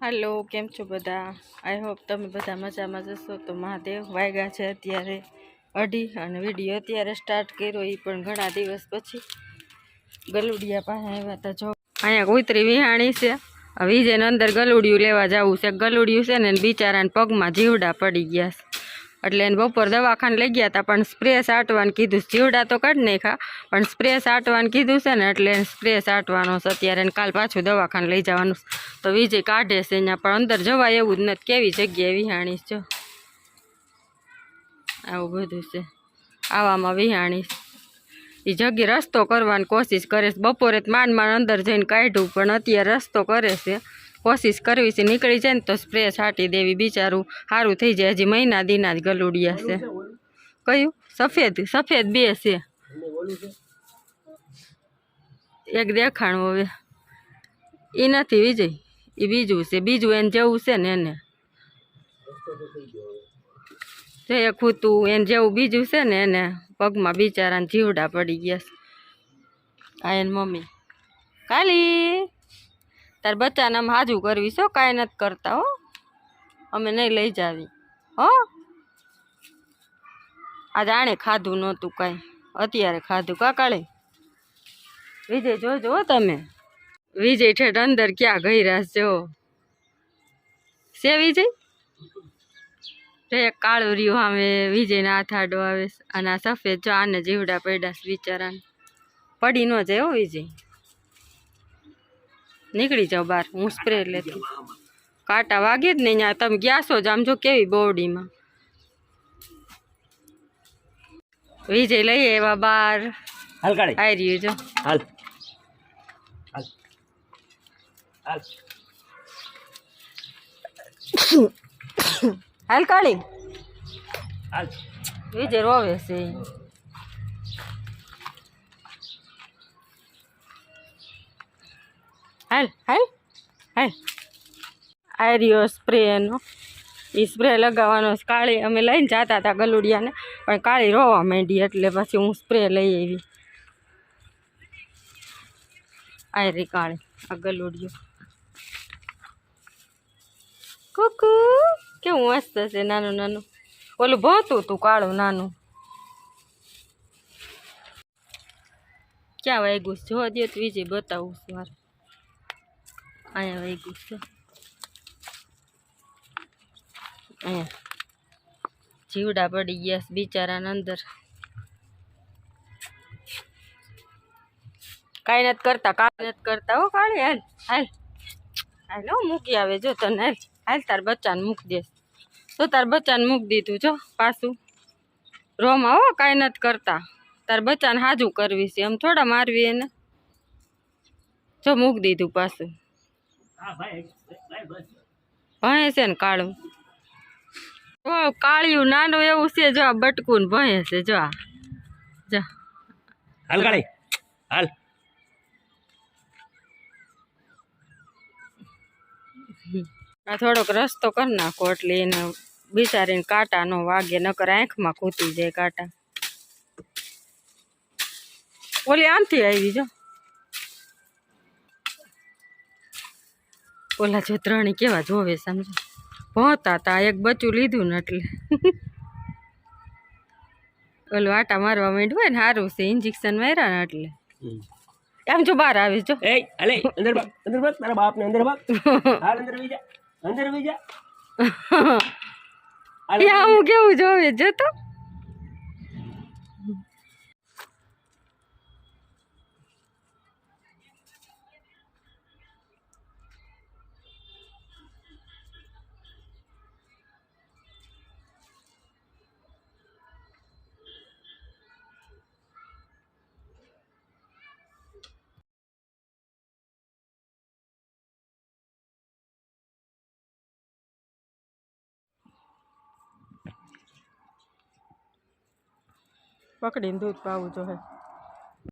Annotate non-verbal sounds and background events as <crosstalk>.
હાલો, કેમ છો બધા? આઈ હોપ તમે બધા મજામાં જશો તો મહાદેવ વાગ્યા છે અત્યારે અઢી અને વીડિયો અત્યારે સ્ટાર્ટ કર્યો એ પણ ઘણા દિવસ પછી. ગલુડિયા પાસે આવ્યા હતા જો અહીંયા કુતરી વિહાણી છે. હવે વિજયને અંદર ગલુડિયું લેવા જવું છે, ગલુડિયું છે ને બિચારાને પગમાં જીવડા પડી ગયા છે. એટલે એને બપોર દવાખાને લઈ ગયા હતા, પણ સ્પ્રે સાટવાનું કીધું જીવડા તો કાઢ નાખ્યા, પણ સ્પ્રે સાટવાનું કીધું છે ને, એટલે સ્પ્રે સાટવાનો છે. અત્યારે એને કાલ પાછું દવાખાને લઈ જવાનું તો વીજે કાઢે છે અહીંયા, પણ અંદર જવાય એવું જ નથી. કેવી જગ્યાએ વિહાણી જો. આવું બધું છે. આવામાં વિહાણી એ જગ્યા રસ્તો કરવાની કોશિશ કરે છે. બપોરે માંડ માંડ અંદર જઈને કાઢ્યું, પણ અત્યારે રસ્તો કરે છે. કોશિશ કરવી છે. નીકળી જાય ને તો સ્પ્રે છાંટી દેવી બિચારું. સારું થઈ જાય. હજી મહિના દીના જ ગલુડિયા છે. કયું? સફેદ? સફેદ બે છે. એક દેખાણું હવે. એ નથી વિજય. એ બીજું છે. બીજું એને જેવું છે ને એને. જે એ ખૂતું, એને જેવું બીજું છે ને એને પગમાં બિચારાને જીવડા પડી ગયા છે. આ એની મમ્મી. કાલી! તાર બચ્ચાને આમ હાજુ કરવી છો કાંઈ નથી કરતા હો. અમે નહીં લઈ જાવી. હો? આજે આણે ખાધું નહોતું કાંઈ. અત્યારે ખાધું કાકાળે વિજય જોજો તમે. વિજય ઠેઠ અંદર ક્યાં ગઈ જો છે વિજય? એક કાળું રહ્યું આવે વિજયના હાથ આવે અને આ સફેદ જો આને જીવડા પડ્યા બિચારાને પડી ન જાય હો વિજય. નીકળી જાઓ બહાર. હું સ્પ્રે લેતી. કાંટા વાગે જ નહીં તમે ગયા છો જ આમ જો કેવી બોવડીમાં વિજય લઈ એવા બાર આવી રહ્યું જો હાલ. હાલ. કાળી વિજય રોવે છે. હાલ હાલ હાલ. આ રહ્યો સ્પ્રે એનો. એ સ્પ્રે લગાવવાનો કાળી અમે લઈને જતા હતા ગલુડિયાને, પણ કાળી રોવા માંડી એટલે પછી હું સ્પ્રે લઈ આવી. આ રી કાળી આ ગલુડિયો. કુકુ, કેવું મસ્ત છે નાનું નાનું. ઓલું ભતું તું કાળું, નાનું. ક્યાં વાગ્યું જો દે તો વિજય બતાવું છું મારે. અહીંયા વાગ્યું છે અહીંયા જીવડા પડી ગયા બિચારાના અંદર કાંઈ નથી કરતા કાંઈ નથી કરતા હો કાળી હાલ હાલ હાલ હો મૂકી આવે જો તને હાલ હાલ તાર બચ્ચાને મૂકી દેસ તો તાર બચ્ચાને મૂકી દીધું જો પાછું રોમાં હો કાંઈ નથી કરતા તાર બચ્ચાને હાજુ કરવી છે એમ થોડા મારવી એને જો મૂકી દીધું પાછું ભણે છે ને કાળું? ઓ કાળિયું નાનું એવું છે જો આ બટકું ને ભણે છે જો આ. જો. હાલ કાળી હાલ. આ થોડોક રસ્તો કરી નાખો એટલે એને બિચારીને કાંટા નો વાગે નકર આંખમાં ખૂતી જાય કાંટા. ઓલી આમથી આવી જો. ઓલા છત્રાણી કેવા જોવે સમજો? ભોતા તા એક બચ્ચું લીધું ને એટલે. ઓલું આટા મારવા માંડ્યું હોય ને સારું છે ઇન્જેક્શન માર્યા ને એટલે. આમ જો બહાર આવે જો. એ અલે અંદર ભાગ અંદર ભાગ તારા બાપને અંદર ભાગ. હાલ અંદર જા અંદર જા એ <laughs> કેવું જોવે જતો પકડીને દૂધ પાવું જોઈએ.